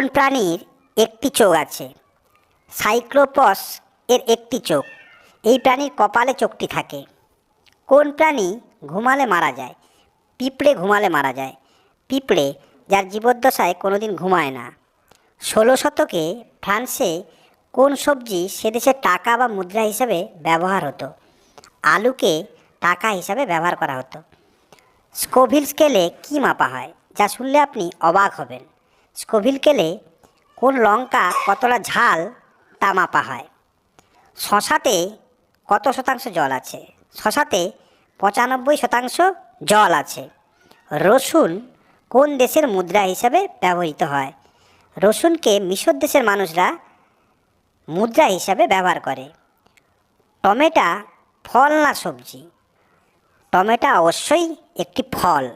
কোন প্রাণীর একটি চোখ আছে। সাইক্লোপস এর একটি চোখ। এই প্রাণীর কপালে চোখটি থাকে। কোন প্রাণী ঘুমালে মারা যায়? পিঁপড়ে ঘুমালে মারা যায়। পিঁপড়ে যার জীবদ্দশায় কোনোদিন ঘুমায় না। ষোলো শতকে ফ্রান্সে কোন সবজি সে দেশে টাকা বা মুদ্রা হিসাবে ব্যবহার হতো? আলুকে টাকা হিসাবে ব্যবহার করা হতো। স্কোভিল স্কেলে কী মাপা হয়? যা শুনলে আপনি অবাক হবেন। স্কোভিল স্কেলে কোন লঙ্কা কতটা ঝাল তা মাপা হয়? শশাতে কত শতাংশ জল আছে? শশাতে পঁচানব্বই শতাংশ জল আছে। রসুন কোন দেশের মুদ্রা হিসাবে ব্যবহৃত হয়? রসুনকে মিশর দেশের মানুষরা মুদ্রা হিসাবে ব্যবহার করে। টমেটা ফল না সবজি? টমেটো অবশ্যই একটি ফল।